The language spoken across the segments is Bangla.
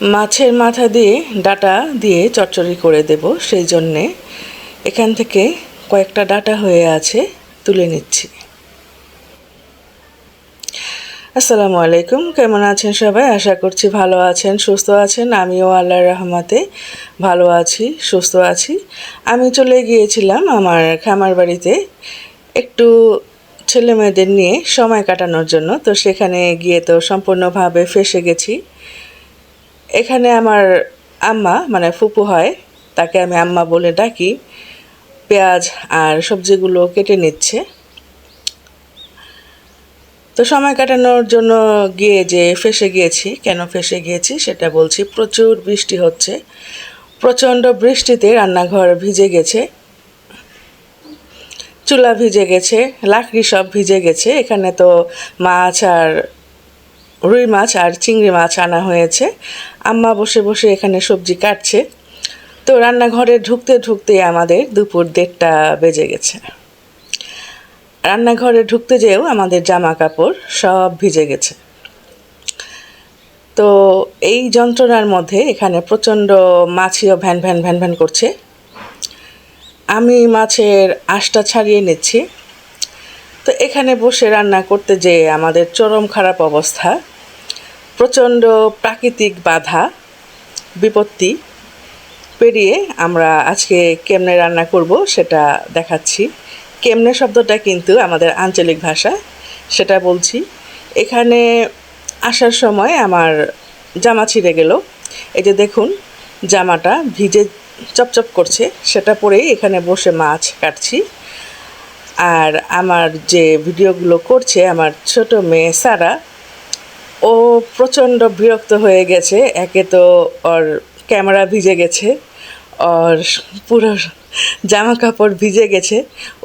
মাছের মাথা দিয়ে ডাটা দিয়ে চচ্চড়ি করে দেব, সেই জন্যে এখান থেকে কয়েকটা ডাটা হয়ে আছে, তুলে নিচ্ছি। আসসালামু আলাইকুম, কেমন আছেন সবাই? আশা করছি ভালো আছেন, সুস্থ আছেন। আমিও আল্লাহর রহমতে ভালো আছি, সুস্থ আছি। আমি চলে গিয়েছিলাম আমার খামার বাড়িতে একটু ছেলে মেয়েদের নিয়ে সময় কাটানোর জন্য, তো সেখানে গিয়ে তো সম্পূর্ণভাবে ফেসে গেছি। এখানে আমার আম্মা মানে ফুপু হয়, তাকে আমি আম্মা বলে ডাকি। পেঁয়াজ আর সবজিগুলো কেটে নিচ্ছে। তো সময় কাটানোর জন্য গিয়ে যে ফেসে গিয়েছি, কেন ফেসে গিয়েছি সেটা বলছি, প্রচুর বৃষ্টি হচ্ছে। প্রচণ্ড বৃষ্টিতে রান্নাঘর ভিজে গেছে। চুলা ভিজে গেছে, লাকড়ি সব ভিজে গেছে। এখানে তো মাছ আর রুই মাছ আর চিংড়ি মাছ আনা হয়েছে। আম্মা বসে বসে এখানে সবজি কাটছে। তো রান্নাঘরে ঢুকতে ঢুকতে আমাদের দুপুর দেড়টা বেজে গেছে। রান্নাঘরে ঢুকতে যেও আমাদের জামা কাপড় সব ভিজে গেছে। তো এই যন্ত্রণার মধ্যে এখানে প্রচণ্ড মাছিও ভ্যান ভ্যান ভ্যান ভ্যান করছে। আমি মাছের আশটা ছাড়িয়ে নিচ্ছি। তো এখানে বসে রান্না করতে যেয়ে আমাদের চরম খারাপ অবস্থা। প্রচণ্ড প্রাকৃতিক বাধা, বিপত্তি পেরিয়ে আমরা আজকে কেমনে রান্না করব সেটা দেখাচ্ছি। কেমনে শব্দটা কিন্তু আমাদের আঞ্চলিক ভাষা সেটা বলছি। এখানে আসার সময় আমার জামা ছিঁড়ে গেল। এই যে দেখুন, জামাটা ভিজে চপচপ করছে, সেটা পরেই এখানে বসে মাছ কাটছি। আর আমার যে ভিডিওগুলো করছে, আমার ছোট মেয়ে সারা ও প্রচণ্ড বিরক্ত হয়ে গেছে। একে তো ওর ক্যামেরা ভিজে গেছে, ওর পুরো জামা কাপড় ভিজে গেছে।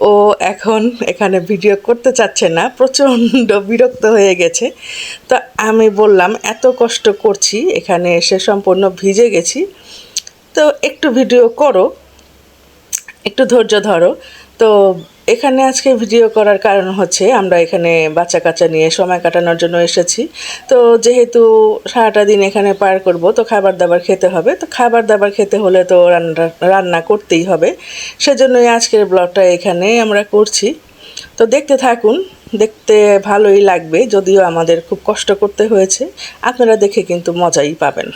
ও এখন এখানে ভিডিও করতে চাচ্ছে না, প্রচণ্ড বিরক্ত হয়ে গেছে। তো আমি বললাম, এত কষ্ট করছি, এখানে এসে সম্পূর্ণ ভিজে গেছি। তো একটু ভিডিও করো, একটু ধৈর্য ধরো। তো এখানে আজকে ভিডিও করার কারণ হচ্ছে আমরা এখানে বাচ্চা কাচ্চা নিয়ে সময় কাটানোর জন্য এসেছি। তো যেহেতু সারাটা দিন এখানে পার করব, তো খাবার দাবার খেতে হবে। তো খাবার দাবার খেতে হলে তো রান্না রান্না করতেই হবে। সেজন্যই আজকের ব্লগটা এখানে আমরা করছি। তো দেখতে থাকুন, দেখতে ভালোই লাগবে, যদিও আমাদের খুব কষ্ট করতে হয়েছে। আপনারা দেখে কিন্তু মজাই পাবেন।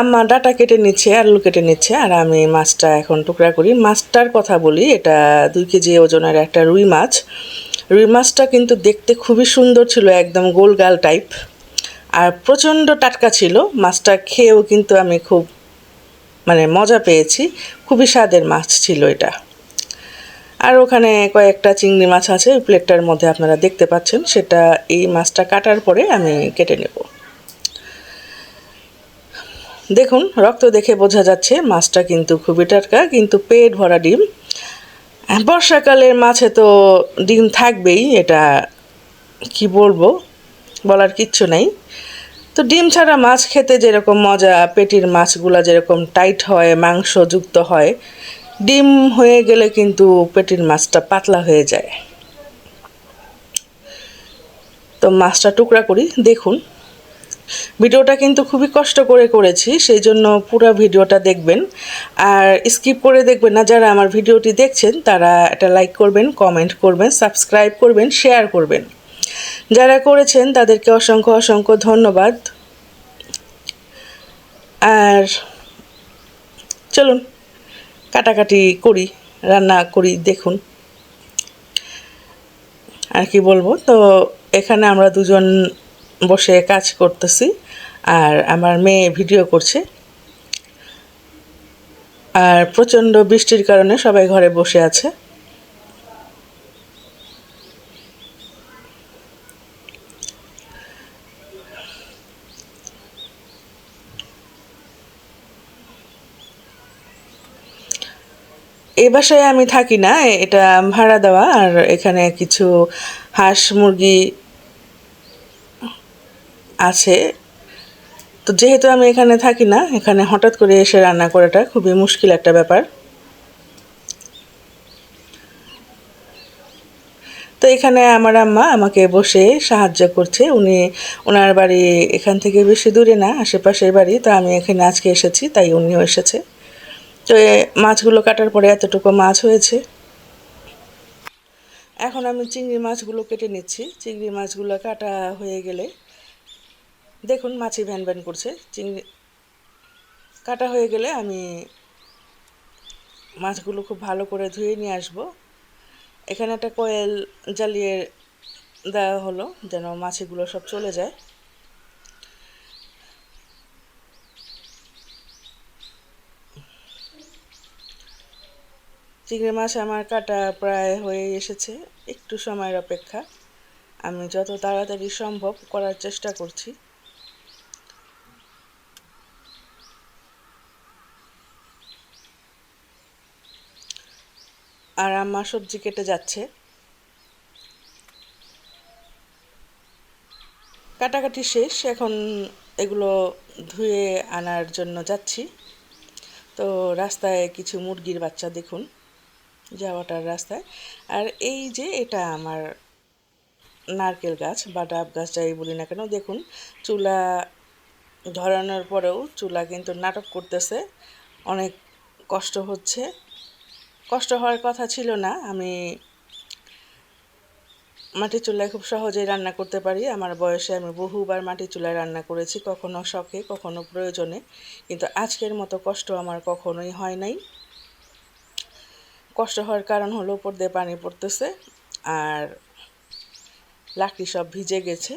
আম্মা ডাটা কেটে নিচ্ছে, আলু কেটে নিচ্ছে, আর আমি মাছটা এখন টুকরা করি। মাছটার কথা বলি, এটা দুই কেজি ওজনের একটা রুই মাছ। রুই মাছটা কিন্তু দেখতে খুবই সুন্দর ছিল, একদম গোলগাল টাইপ আর প্রচণ্ড টাটকা ছিল, মাছটা খেয়েও কিন্তু আমি খুব মানে মজা পেয়েছি। খুবই স্বাদের মাছ ছিল এটা। আর ওখানে কয়েকটা চিংড়ি মাছ আছে প্লেটটার মধ্যে আপনারা দেখতে পাচ্ছেন, সেটা এই মাছটা কাটার পরে আমি কেটে নেব। দেখুন, রক্ত দেখে বোঝা যাচ্ছে মাছটা কিন্তু খুবই টাটকা, কিন্তু পেট ভরা ডিম। বর্ষাকালের মাছে তো ডিম থাকবেই, এটা কি বলব? বলার কিচ্ছু নেই। তো ডিম ছাড়া মাছ খেতে যেরকম মজা, পেটির মাছগুলা যেরকম টাইট হয়, মাংসযুক্ত হয়, ডিম হয়ে গেলে কিন্তু পেটির মাছটা পাতলা হয়ে যায়। তো মাছটা টুকরা করি, দেখুন। ভিডিওটা কিন্তু খুবই কষ্ট করে করেছি, সেই জন্য পুরো ভিডিওটা দেখবেন। আর স্কিপ করে দেখবেন না, যারা আমার ভিডিওটি দেখছেন, তারা এটা লাইক করবেন, কমেন্ট করবেন, সাবস্ক্রাইব করবেন, শেয়ার করবেন। যারা করেছেন, তাদেরকে অসংখ্য অসংখ্য ধন্যবাদ। আর চলুন, কাটাকাটি করি, রান্না করি, দেখুন। আর কি বলব? তো এখানে আমরা দুজন বসে কাজ করতেছি আর আমার মেয়ে ভিডিও করছে। আর প্রচণ্ড বৃষ্টির কারণে সবাই ঘরে বসে আছে। এই বাসায় আমি থাকি না, এটা ভাড়া দেওয়া আর এখানে কিছু হাঁস মুরগি আছে। তো যেহেতু আমি এখানে থাকি না, এখানে হঠাৎ করে এসে রান্না করাটা খুবই মুশকিল একটা ব্যাপার। তো এখানে আমার আম্মা আমাকে বসে সাহায্য করছে। উনি, ওনার বাড়ি এখান থেকে বেশি দূরে না, আশেপাশের বাড়ি। তো আমি এখানে আজকে এসেছি, তাই উনিও এসেছে। তো মাছগুলো কাটার পরে এতটুকু মাছ হয়েছে। এখন আমি চিংড়ি মাছগুলো কেটে নিচ্ছি। চিংড়ি মাছগুলো কাটা হয়ে গেলে দেখুন, মাছি ভ্যান ভ্যান করছে। চিংড়ি কাটা হয়ে গেলে আমি মাছগুলো খুব ভালো করে ধুয়ে নিয়ে আসব। এখানে একটা কয়েল জ্বালিয়ে দেওয়া হলো, যেন মাছিগুলো সব চলে যায়। চিংড়ি মাছ আমার কাটা প্রায় হয়ে এসেছে, একটু সময়ের অপেক্ষা। আমি যত তাড়াতাড়ি সম্ভব করার চেষ্টা করছি। আর আমার সবজি কেটে যাচ্ছে। কাটাকাটি শেষ, এখন এগুলো ধুয়ে আনার জন্য যাচ্ছি। তো রাস্তায় কিছু মুরগির বাচ্চা দেখুন, যাওয়াটার রাস্তায়। আর এই যে এটা আমার নারকেল গাছ বা ডাব গাছ, যাই বলি না কেন, দেখুন, চুলা ধরানোর পরেও চুলা কিন্তু নাটক করতেছে, অনেক কষ্ট হচ্ছে। কষ্ট হওয়ার কথা ছিল না। আমি মাটির চুলায় খুব সহজেই রান্না করতে পারি। আমার বয়সে আমি বহুবার মাটির চুলায় রান্না করেছি, কখনো শখে, কখনো প্রয়োজনে। কিন্তু আজকের মতো কষ্ট আমার কখনোই হয় নাই। কষ্ট হওয়ার কারণ হলো উপর দিয়ে পানি পড়তেছে আর লাকড়ি সব ভিজে গেছে।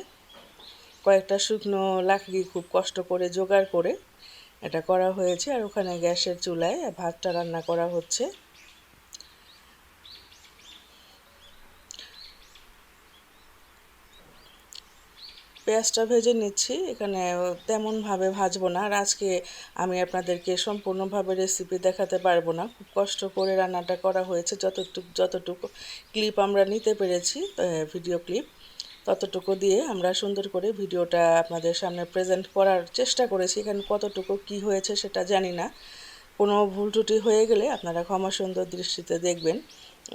কয়েকটা শুকনো লাকড়ি খুব কষ্ট করে জোগাড় করে এটা করা হয়েছে আর ওখানে গ্যাসের চুলায় ভাতটা রান্না করা হচ্ছে। পেঁয়াজটা ভেজে নিচ্ছি। এখানে তেমনভাবে ভাজবো না আর আজকে আমি আপনাদেরকে সম্পূর্ণভাবে রেসিপি দেখাতে পারব না। খুব কষ্ট করে রান্নাটা করা হয়েছে, যতটুকু যতটুকু ক্লিপ আমরা নিতে পেরেছি ভিডিও ক্লিপ ততটুকু দিয়ে আমরা সুন্দর করে ভিডিওটা আপনাদের সামনে প্রেজেন্ট করার চেষ্টা করেছি। এখানে কতটুকু কি হয়েছে সেটা জানি না। কোনো ভুল ত্রুটি হয়ে গেলে আপনারা ক্ষমা সুন্দর দৃষ্টিতে দেখবেন।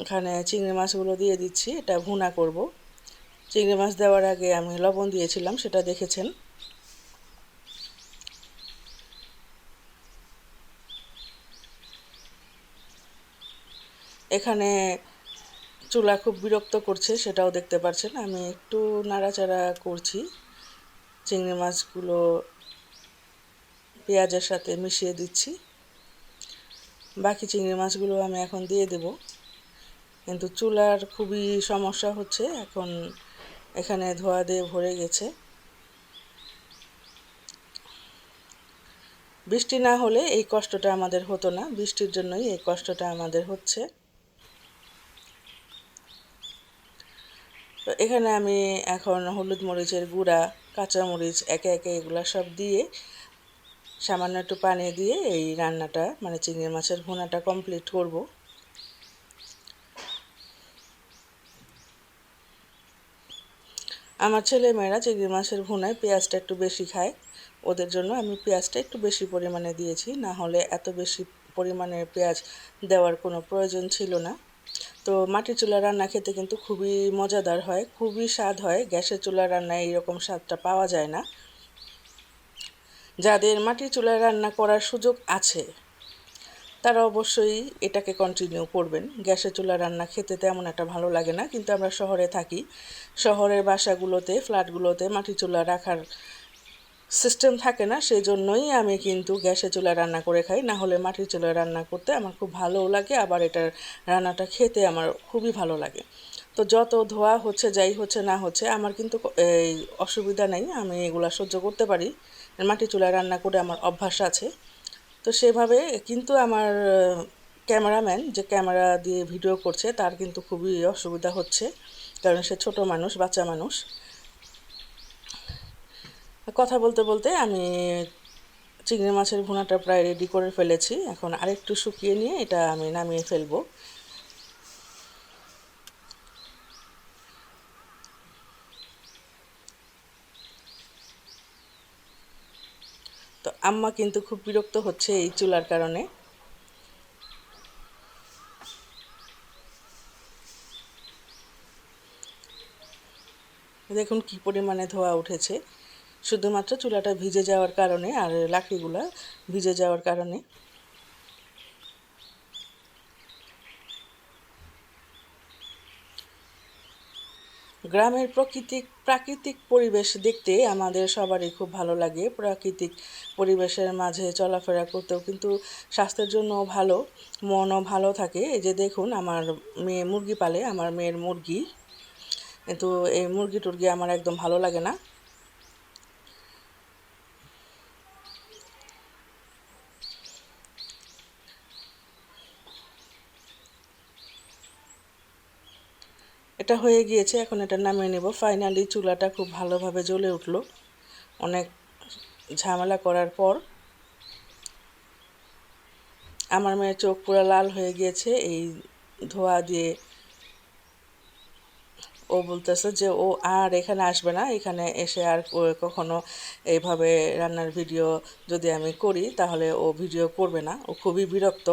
এখানে চিংড়ি মাছগুলো দিয়ে দিচ্ছি, এটা ভুনা করব। চিংড়ি মাছ দেওয়ার আগে আমি লবণ দিয়েছিলাম, সেটা দেখেছেন। এখানে চুলা খুব বিরক্ত করছে, সেটাও দেখতে পাচ্ছেন আমি একটু নাড়াচাড়া করছি। চিংড়ি মাছগুলো পেঁয়াজের সাথে মিশিয়ে দিচ্ছি। বাকি চিংড়ি মাছগুলো আমি এখন দিয়ে দেব। কিন্তু চুলার খুবই সমস্যা হচ্ছে, এখন এখানে ধোয়া দিয়ে ভরে গেছে। বৃষ্টি না হলে এই কষ্টটা আমাদের হতো না, বৃষ্টির জন্যই এই কষ্টটা আমাদের হচ্ছে। তো এখানে আমি এখন হলুদ মরিচের গুঁড়া কাঁচামরিচ একে একে এগুলো সব দিয়ে সামান্য একটু পানি দিয়ে এই রান্নাটা মানে চিংড়ি মাছের ভুনাটা কমপ্লিট করব। আমার ছেলে মেয়েরা চিংড়ি মাছের ভুনায় পেঁয়াজটা একটু বেশি খায়, ওদের জন্য আমি পেঁয়াজটা একটু বেশি পরিমাণে দিয়েছি। না হলে এত বেশি পরিমাণে পেঁয়াজ দেওয়ার কোনো প্রয়োজন ছিল না। তো মাটির চুলা রান্না খেতে কিন্তু খুবই মজাদার হয়, খুবই স্বাদ হয়। গ্যাসের চুলা রান্নায় এইরকম স্বাদটা পাওয়া যায় না। যাদের মাটির চুলায় রান্না করার সুযোগ আছে তারা অবশ্যই এটাকে কন্টিনিউ করবেন। গ্যাসের চুলা রান্না খেতে তেমন একটা ভালো লাগে না, কিন্তু আমরা শহরে থাকি। শহরের বাসাগুলোতে, ফ্ল্যাটগুলোতে মাটির চুলা রাখার সিস্টেম থাকে না সেই জন্যই আমি কিন্তু গ্যাসে চুলা রান্না করে খাই। না হলে মাটির চুলায় রান্না করতে আমার খুব ভালোও লাগে, আবার এটার রান্নাটা খেতে আমার খুবই ভালো লাগে। তো যত ধোয়া হচ্ছে, যাই হচ্ছে, না হচ্ছে, আমার কিন্তু এই অসুবিধা নেই। আমি এগুলা সহ্য করতে পারি। মাটির চুলায় রান্না করে আমার অভ্যাস আছে। তো সেভাবে কিন্তু আমার ক্যামেরাম্যান যে ক্যামেরা দিয়ে ভিডিও করছে, তার কিন্তু খুবই অসুবিধা হচ্ছে, কারণ সে ছোট মানুষ, বাচ্চা মানুষ। কথা বলতে বলতে আমি চিংড়ি মাছের ভুনাটা প্রায় রেডি করে ফেলেছি, এখন আরেকটু শুকিয়ে নিয়ে এটা আমি নামিয়ে ফেলব। আম্মা কিন্তু খুব বিরক্ত হচ্ছে এই চুলার কারণে। দেখুন কি পরিমাণে ধোয়া উঠেছে। শুধুমাত্র চুলাটা ভিজে যাওয়ার কারণে আর লাকড়িগুলা ভিজে যাওয়ার কারণে। গ্রামের প্রকৃতিক, প্রাকৃতিক পরিবেশ দেখতে আমাদের সবারই খুব ভালো লাগে। প্রাকৃতিক পরিবেশের মাঝে চলাফেরা করতেও কিন্তু স্বাস্থ্যের জন্য ভালো, মনও ভালো থাকে। এই যে দেখুন, আমার মেয়ে মুরগি পালে, আমার মেয়ের মুরগি। কিন্তু এই মুরগি টুরগি আমার একদম ভালো লাগে না। এটা হয়ে গিয়েছে, এখন এটা নামিয়ে নেব। ফাইনালি চুলাটা খুব ভালোভাবে জ্বলে উঠল। অনেক ঝামেলা করার পর আমার মেয়ের চোখ পুরো লাল হয়ে গিয়েছে। এই ধোয়া দিয়ে ও বলতেছে যে, ও আর এখানে আসবে না। এখানে এসে আর কখনো এইভাবে রান্নার ভিডিও যদি আমি করি, তাহলে ও ভিডিও করবে না। ও খুবই বিরক্ত।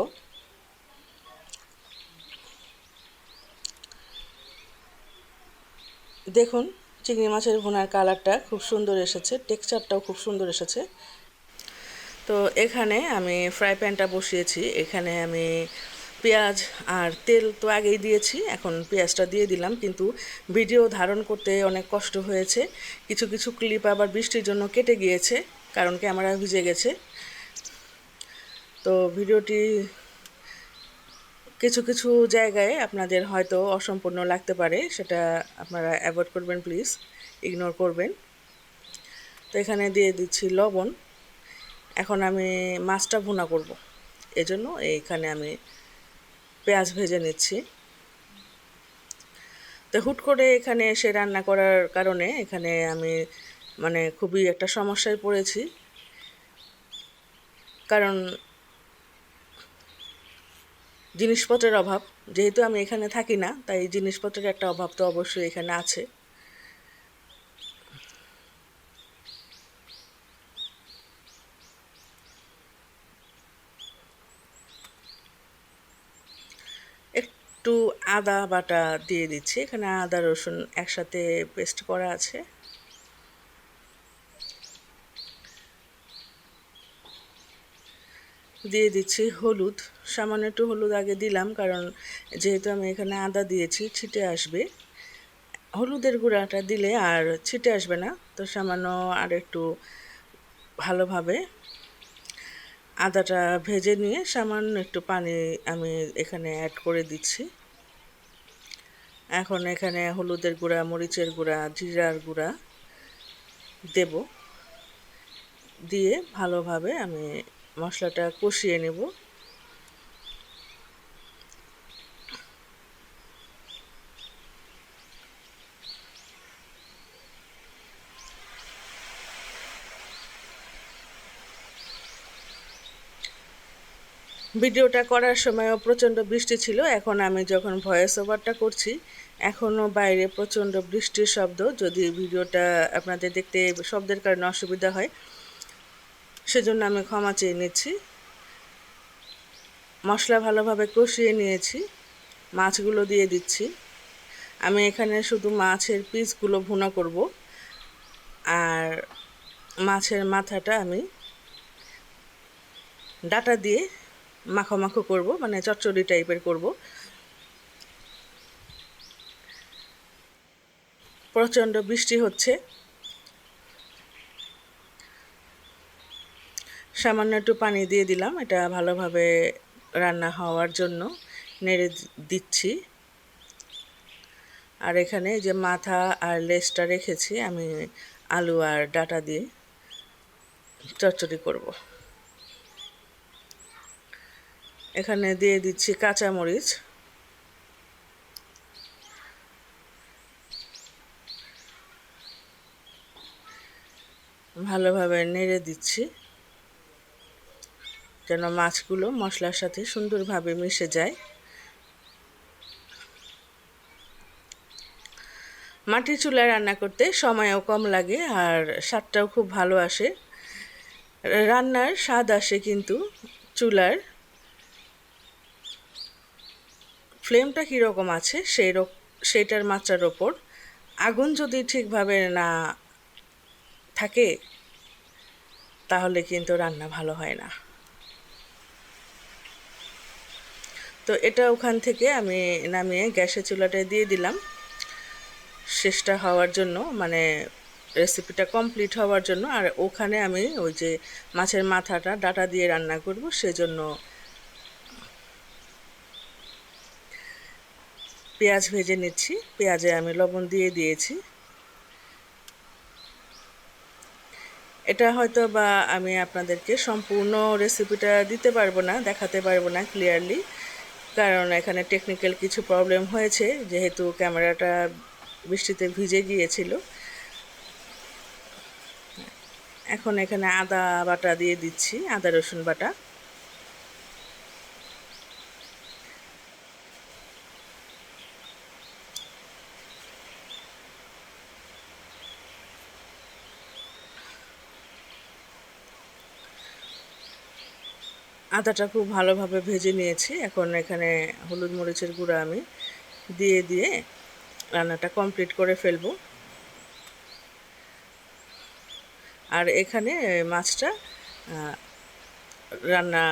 দেখুন, চিংড়ি মাছের ভুনার কালারটা খুব সুন্দর এসেছে, টেক্সচারটাও খুব সুন্দর এসেছে। তো এখানে আমি ফ্রাই প্যানটা বসিয়েছি, এখানে আমি পেঁয়াজ আর তেল তো আগেই দিয়েছি, এখন পেঁয়াজটা দিয়ে দিলাম, কিন্তু ভিডিও ধারণ করতে অনেক কষ্ট হয়েছে। কিছু কিছু ক্লিপ আবার বৃষ্টির জন্য কেটে গিয়েছে, কারণ ক্যামেরা ভিজে গেছে। তো ভিডিওটি কিছু কিছু জায়গায় আপনাদের হয়তো অসম্পূর্ণ লাগতে পারে, সেটা আপনারা অ্যাভয়েড করবেন প্লিজ ইগনোর করবেন। তো এখানে দিয়ে দিচ্ছি লবণ। এখন আমি মাছটা ভুনা করব। এজন্য এইখানে আমি পেঁয়াজ ভেজে নিচ্ছি। তো হুট করে এখানে এসে রান্না করার কারণে এখানে আমি মানে খুবই একটা সমস্যায় পড়েছি। কারণ জিনিসপত্রের অভাব। যেহেতু আমি এখানে থাকি না, তাই জিনিসপত্রের একটা অভাব তো অবশ্যই এখানে আছে। একটু আদা বাটা দিয়ে দিচ্ছি। এখানে আদা রসুন একসাথে পেস্ট করা আছে। দিয়ে দিচ্ছি হলুদ। সামান্য একটু হলুদ আগে দিলাম, কারণ যেহেতু আমি এখানে আদা দিয়েছি, ছিটে আসবে। হলুদের গুঁড়াটা দিলে আর ছিটে আসবে না, তো সামান্য আর একটু ভালোভাবে আদাটা ভেজে নিয়ে সামান্য একটু পানি আমি এখানে অ্যাড করে দিচ্ছি। এখন এখানে হলুদের গুঁড়া, মরিচের গুঁড়া, জিরার গুঁড়া দেব। দিয়ে ভালোভাবে আমি মশলাটা কষিয়ে নেব। ভিডিওটা করার সময়ও প্রচণ্ড বৃষ্টি ছিল। এখন আমি যখন ভয়েস ওভারটা করছি, এখনও বাইরে প্রচণ্ড বৃষ্টির শব্দ। যদি ভিডিওটা আপনাদের দেখতে শব্দের কারণে অসুবিধা হয় সেজন্য আমি ক্ষমা চেয়ে নিচ্ছি। মশলা ভালোভাবে কষিয়ে নিয়েছি। মাছগুলো দিয়ে দিচ্ছি। আমি এখানে শুধু মাছের পিসগুলো ভুনা করব। আর মাছের মাথাটা আমি ডাটা দিয়ে মাখো মাখো করব মানে চচ্চড়ি টাইপের করব। প্রচণ্ড বৃষ্টি হচ্ছে। সামান্য একটু পানি দিয়ে দিলাম। এটা ভালোভাবে রান্না হওয়ার জন্য নেড়ে দিচ্ছি। আর এখানে যে মাথা আর লেসটা রেখেছি, আমি আলু আর ডাটা দিয়ে চচ্চড়ি করব। এখানে দিয়ে দিচ্ছি কাঁচামরিচ। ভালোভাবে নেড়ে দিচ্ছি। যেন মাছগুলো মশলার সাথে সুন্দরভাবে মিশে যায়। মাটির চুলায় রান্না করতে সময়ও কম লাগে আর স্বাদটাও খুব ভালো আসে। রান্নার স্বাদ আসে কিন্তু চুলার। ফ্লেমটা কীরকম আছে সেই সেটার মাত্রার ওপর। আগুন যদি ঠিকভাবে না থাকে, তাহলে কিন্তু রান্না ভালো হয় না। তো এটা ওখান থেকে আমি নামিয়ে গ্যাসের চুলাটায় দিয়ে দিলাম। শেষটা হওয়ার জন্য মানে রেসিপিটা কমপ্লিট হওয়ার জন্য, আর ওখানে আমি ওই যে মাছের মাথাটা, ডাটা দিয়ে রান্না করব, সেজন্য পেঁয়াজ ভেজে নিচ্ছি। পেঁয়াজে আমি লবণ দিয়ে দিয়েছি। এটা হয়তো বা আমি আপনাদেরকে সম্পূর্ণ রেসিপিটা দিতে পারব না, দেখাতে পারব না ক্লিয়ারলি কারণ এখানে টেকনিক্যাল কিছু প্রবলেম হয়েছে, যেহেতু ক্যামেরাটা বৃষ্টিতে ভিজে গিয়েছিল। এখন এখানে আদা বাটা দিয়ে দিচ্ছি, আদা রসুন বাটা। আদাটা খুব ভালোভাবে ভেজে নিয়েছি। এখন এখানে হলুদ মরিচের গুঁড়া আমি দিয়ে দিয়ে রান্নাটা কমপ্লিট করে ফেলব। আর এখানে মাছটা রান্না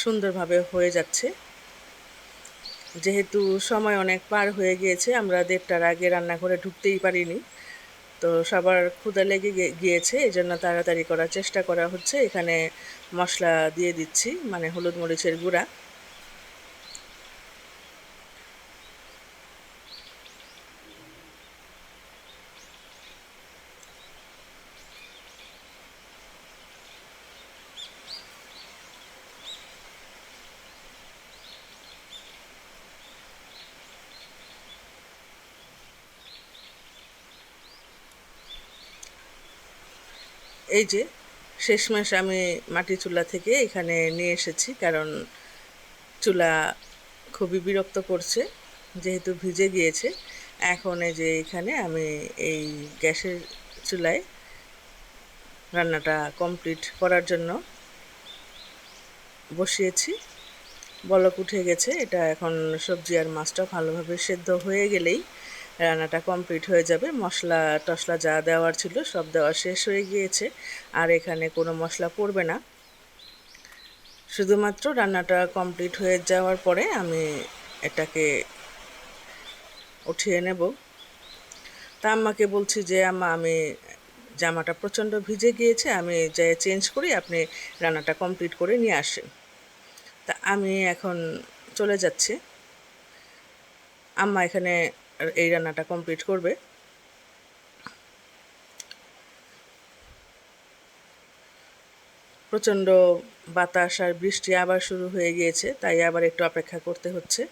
সুন্দরভাবে হয়ে যাচ্ছে। যেহেতু সময় অনেক পার হয়ে গিয়েছে, আমরা দেড়টার আগে রান্না করে ঢুকতেই পারিনি। তো সবার ক্ষুদা লেগে গিয়েছে এই জন্য তাড়াতাড়ি করার চেষ্টা করা হচ্ছে। এখানে মশলা দিয়ে দিচ্ছি মানে হলুদ মরিচের গুঁড়া। এই যে, শেষমেশ আমি মাটি চুলা থেকে এখানে নিয়ে এসেছি, কারণ চুলা খুবই বিরক্ত করছে, যেহেতু ভিজে গিয়েছে। এখন এই যে এখানে আমি এই গ্যাসের চুলায় রান্নাটা কমপ্লিট করার জন্য বসিয়েছি। বলক উঠে গেছে, এটা এখন সবজি আর মাছটা ভালোভাবে সেদ্ধ হয়ে গেলেই রান্নাটা কমপ্লিট হয়ে যাবে। মশলা টশলা যা দেওয়ার ছিল সব দেওয়া শেষ হয়ে গিয়েছে। আর এখানে কোনো মশলা পড়বে না। শুধুমাত্র রান্নাটা কমপ্লিট হয়ে যাওয়ার পরে আমি এটাকে উঠিয়ে নেব। তা আম্মাকে বলছি যে, আম্মা, আমি জামাটা প্রচণ্ড ভিজে গিয়েছে, আমি যে চেঞ্জ করি, আপনি রান্নাটা কমপ্লিট করে নিয়ে আসেন। তা আমি এখন চলে যাচ্ছি। আম্মা এখানে এই রান্নাটা কমপ্লিট করবে। প্রচণ্ড বাতাস আর বৃষ্টি আবার শুরু হয়ে গিয়েছে, তাই আবার একটু অপেক্ষা করতে হচ্ছে।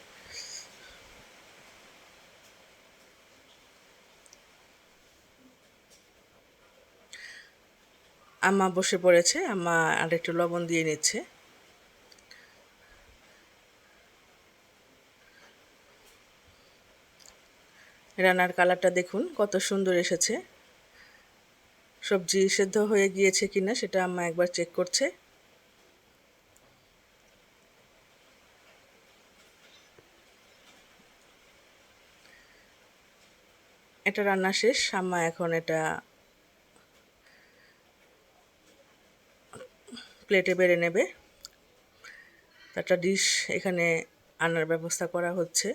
আম্মা বসে পড়েছে, আম্মা আর একটু লবণ দিয়ে নিচ্ছে। রান্নার কালারটা দেখুন, কত সুন্দর এসেছে। সবজি সেদ্ধ হয়ে গিয়েছে কিনা সেটা আম্মা একবার চেক করছে। এটা রান্না শেষ, আম্মা এখন এটা প্লেটে বেড়ে নেবে। একটা ডিশ এখানে আনার ব্যবস্থা করা হচ্ছে।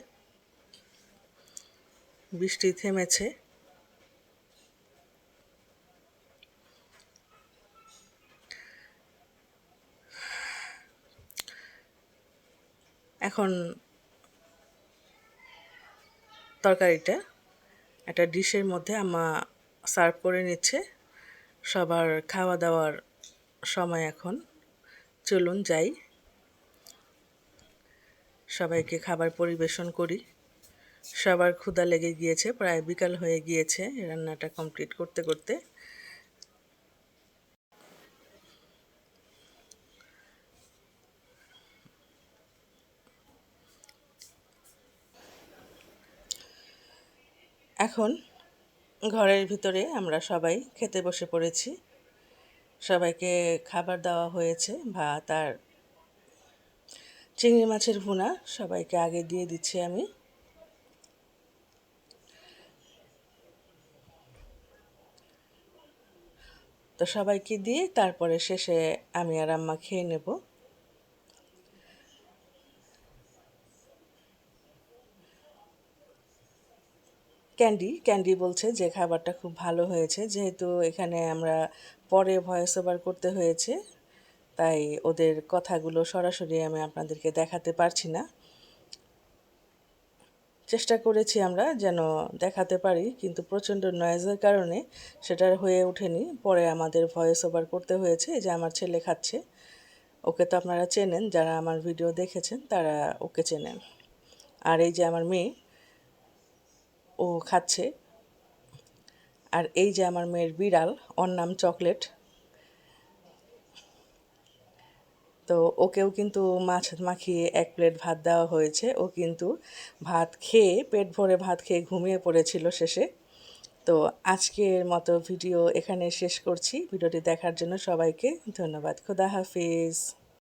বৃষ্টি থেমেছে। এখন তরকারিটা একটা ডিশের মধ্যে আমা সার্ভ করে নিচ্ছে। সবার খাওয়া দাওয়ার সময় এখন। চলুন যাই। সবাইকে খাবার পরিবেশন করি। সবার ক্ষুধা লেগে গিয়েছে, প্রায় বিকাল হয়ে গিয়েছে রান্নাটা কমপ্লিট করতে করতে। এখন ঘরের ভিতরে আমরা সবাই খেতে বসে পড়েছি। সবাইকে খাবার দেওয়া হয়েছে, ভাত আর চিংড়ি মাছের ভুনা সবাইকে আগে দিয়ে দিচ্ছি আমি। তো সবাইকে দিয়ে তারপরে শেষে আমি আর আম্মা খেয়ে নেব। ক্যান্ডি ক্যান্ডি বলছে যে খাবারটা খুব ভালো হয়েছে, যেহেতু এখানে আমরা পরে ভয়েস ওভার করতে হয়েছে, তাই ওদের কথাগুলো সরাসরি আমি আপনাদেরকে দেখাতে পারছি না। চেষ্টা করেছি আমরা যেন দেখাতে পারি, কিন্তু প্রচণ্ড নয়েজের কারণে সেটার হয়ে ওঠেনি। পরে আমাদের ভয়েস ওভার করতে হয়েছে যে আমার ছেলে খাচ্ছে। ওকে তো আপনারা চেনেন, যারা আমার ভিডিও দেখেছেন তারা ওকে চেনেন। আর এই যে আমার মেয়ে, ও খাচ্ছে। আর এই যে আমার মেয়ের বিড়াল, ওর নাম চকলেট তো ওকেও কিন্তু মাছ মাখিয়ে এক প্লেট ভাত দেওয়া হয়েছে। ও কিন্তু ভাত খেয়ে, পেট ভরে ভাত খেয়ে ঘুমিয়ে পড়েছিল শেষে। তো আজকের মতো ভিডিও এখানে শেষ করছি। ভিডিওটি দেখার জন্য সবাইকে ধন্যবাদ। খুদা হাফিজ।